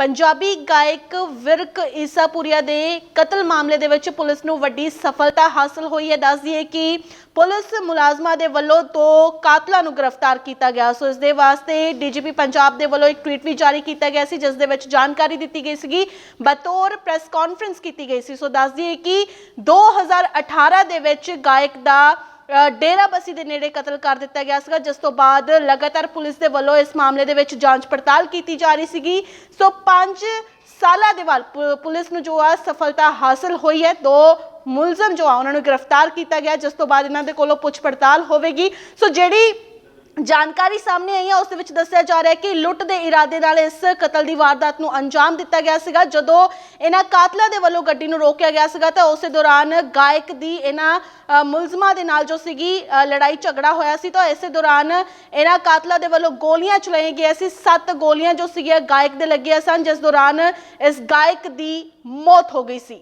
ਪੰਜਾਬੀ ਗਾਇਕ ਵਿਰਕ ਈਸਾਪੁਰੀਆ ਦੇ ਕਤਲ ਮਾਮਲੇ ਦੇ ਵਿੱਚ ਪੁਲਿਸ ਨੂੰ ਵੱਡੀ ਸਫਲਤਾ ਹਾਸਲ ਹੋਈ ਹੈ। ਦੱਸ ਦਈਏ ਕਿ ਪੁਲਿਸ ਮੁਲਾਜ਼ਮਾਂ ਦੇ ਵੱਲੋਂ ਦੋ ਕਾਤਲਾਂ ਨੂੰ ਗ੍ਰਿਫਤਾਰ ਕੀਤਾ ਗਿਆ। ਸੋ ਇਸ ਦੇ ਵਾਸਤੇ ਡੀਜੀਪੀ ਪੰਜਾਬ ਦੇ ਵੱਲੋਂ ਇੱਕ ਟਵੀਟ ਵੀ ਜਾਰੀ ਕੀਤਾ ਗਿਆ ਸੀ, ਜਿਸ ਦੇ ਵਿੱਚ ਜਾਣਕਾਰੀ ਦਿੱਤੀ ਗਈ ਸੀਗੀ। ਬਤੌਰ ਪ੍ਰੈਸ ਕਾਨਫਰੰਸ ਕੀਤੀ ਗਈ ਸੀ। ਸੋ ਦੱਸ ਦਈਏ ਕਿ 2018 ਦੇ ਵਿੱਚ ਗਾਇਕ ਦਾ ਡੇਰਾਬੱਸੀ ਦੇ ਨੇੜੇ ਕਤਲ ਕਰ ਦਿੱਤਾ ਗਿਆ ਸੀਗਾ, ਜਿਸ ਤੋਂ ਬਾਅਦ ਲਗਾਤਾਰ ਪੁਲਿਸ ਦੇ ਵੱਲੋਂ ਇਸ ਮਾਮਲੇ ਦੇ ਵਿੱਚ ਜਾਂਚ ਪੜਤਾਲ ਕੀਤੀ ਜਾ ਰਹੀ ਸੀਗੀ। ਸੋ 5 ਸਾਲਾਂ ਦੇ ਵੱਲ ਪੁ- ਪੁਲਿਸ ਨੂੰ ਜੋ ਆ ਸਫਲਤਾ ਹਾਸਲ ਹੋਈ ਹੈ, ਦੋ ਮੁਲਜ਼ਮ ਜੋ ਆ, ਉਹਨਾਂ ਨੂੰ ਗ੍ਰਿਫਤਾਰ ਕੀਤਾ ਗਿਆ, ਜਿਸ ਤੋਂ ਬਾਅਦ ਇਹਨਾਂ ਦੇ ਕੋਲੋਂ ਪੁੱਛ ਪੜਤਾਲ ਹੋਵੇਗੀ। ਸੋ ਜਿਹੜੀ ਜਾਣਕਾਰੀ ਸਾਹਮਣੇ ਆਈ ਹੈ, ਉਸ ਦੇ ਵਿੱਚ ਦੱਸਿਆ ਜਾ ਰਿਹਾ ਹੈ ਕਿ ਲੁੱਟ ਦੇ ਇਰਾਦੇ ਨਾਲ ਇਸ ਕਤਲ ਦੀ ਵਾਰਦਾਤ ਨੂੰ ਅੰਜਾਮ ਦਿੱਤਾ ਗਿਆ ਸੀਗਾ। ਜਦੋਂ ਇਹਨਾਂ ਕਾਤਲਾਂ ਦੇ ਵੱਲੋਂ ਗੱਡੀ ਨੂੰ ਰੋਕਿਆ ਗਿਆ ਸੀਗਾ, ਤਾਂ ਉਸੇ ਦੌਰਾਨ ਗਾਇਕ ਦੀ ਇਹਨਾਂ ਮੁਲਜ਼ਮਾਂ ਦੇ ਨਾਲ ਜੋ ਸੀਗੀ ਲੜਾਈ ਝਗੜਾ ਹੋਇਆ ਸੀ, ਤਾਂ ਇਸੇ ਦੌਰਾਨ ਇਹਨਾਂ ਕਾਤਲਾਂ ਦੇ ਵੱਲੋਂ ਗੋਲੀਆਂ ਚਲਾਈਆਂ ਗਈਆਂ ਸੀ। ਸੱਤ ਗੋਲੀਆਂ ਜੋ ਸੀਗੀਆਂ ਗਾਇਕ ਦੇ ਲੱਗੀਆਂ ਸਨ, ਜਿਸ ਦੌਰਾਨ ਇਸ ਗਾਇਕ ਦੀ ਮੌਤ ਹੋ ਗਈ ਸੀ।